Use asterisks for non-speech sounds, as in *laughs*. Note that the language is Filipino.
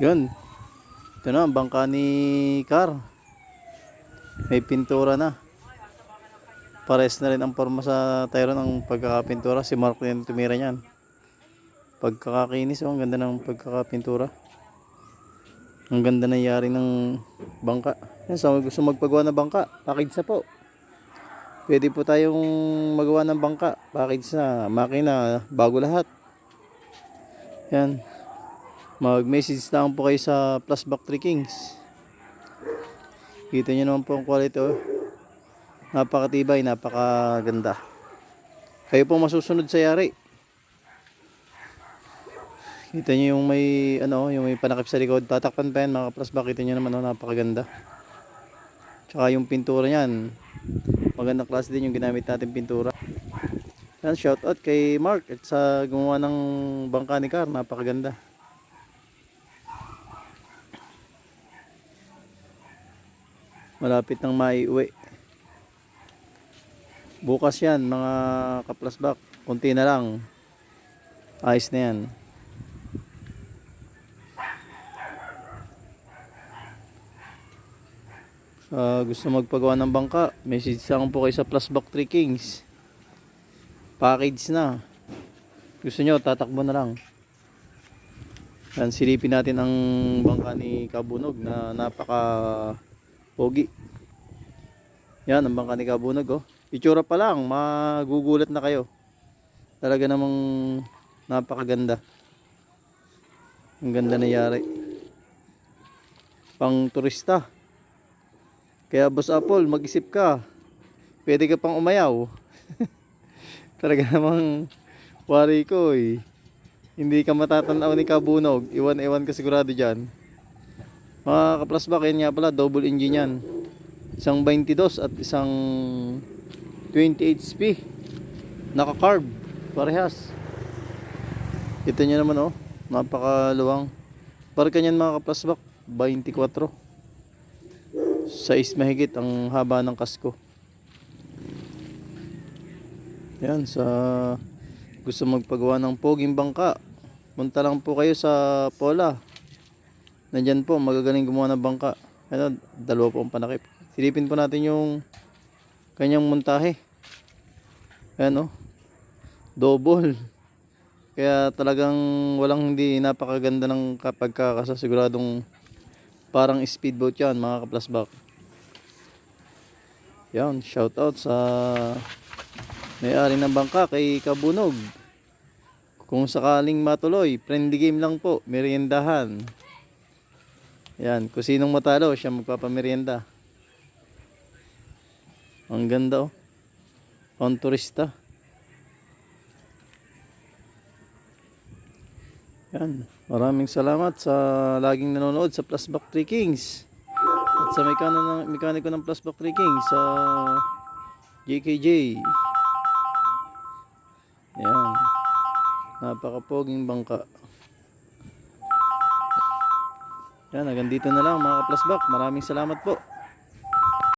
Yun. Ito na, ang bangka ni Car. May pintura na. Pares na rin ang forma sa Tyron ng pagkakapintura. Si Mark din tumira niyan. Pagkakakinis, oh, ang ganda ng pagkakapintura. Ang ganda na yari ng bangka. Yan, mga gusto magpagawa ng bangka, package na po. Pwede po tayong magawa ng bangka. Package na, makina, bago lahat. Yan. Mag-message lang po kayo sa Plusback 3 Kings. Kita nyo naman po ang quality. Oh. Napakatibay, napakaganda. Kayo po masusunod sa yari. Kita nyo yung may, ano, yung may panakip sa likod. Tatakpan pa yan mga Plusback. Kita nyo naman, oh, napakaganda. Tsaka yung pintura niyan. Magandang klase din yung ginamit natin pintura. Yan, shout out kay Mark at sa gumawa ng bangka ni Car. Napakaganda. Malapit nang maiuwi. Bukas yan mga kaplasbak. Kunti na lang. Ayos na yan. Sa gusto magpagawa ng bangka, message lang po kayo sa Plusback 3 Kings. Package na. Gusto nyo, tatakbo na lang. Yan, silipin natin ang bangka ni Kabunog na napaka pogi. Yan, ang bangka ni Kabunog, oh. Itsura pa lang, magugulat na kayo. Talaga namang napakaganda. Ang ganda na yari. Pang turista. Kaya Boss Apple, mag-isip ka. Pwede ka pang umayaw. *laughs* Talaga namang wari ko eh. Hindi ka matatanaw ni Kabunog. Iwan-iwan ka sigurado dyan. Mga kaplasbak, yan nga pala, double engine yan. Isang 22 at isang 20 HP. Naka-carb. Parehas. Kita nyo naman oh. Napakaluwang. Para kanyan mga kaplasbak, 24. Sais mahigit ang haba ng kasko. Yan, sa gusto magpagawa ng poging bangka, punta lang po kayo sa Pola. Nandyan po, magagaling gumawa ng bangka. Ano, dalawa po ang panakip. Silipin po natin yung kanyang montahe. Ayan o. Double. Kaya talagang walang hindi napakaganda ng kapag kakasasiguradong parang speedboat yan mga kaplasbak. Yan, shout out sa may-ari ng bangka kay Kabunog. Kung sakaling matuloy, friendly game lang po, meriendahan. Yan, kung sinong matalo, siya magpapamerienda. Ang ganda oh. Pang turista. Yan. Maraming salamat sa laging nanonood sa Plusback 3 Kings. At sa mekano ng, mekaniko ng Plusback 3 Kings sa JKJ. Yan. Napakapoging bangka. Yan, hanggang dito na lang mga kaplasbak. Maraming salamat po.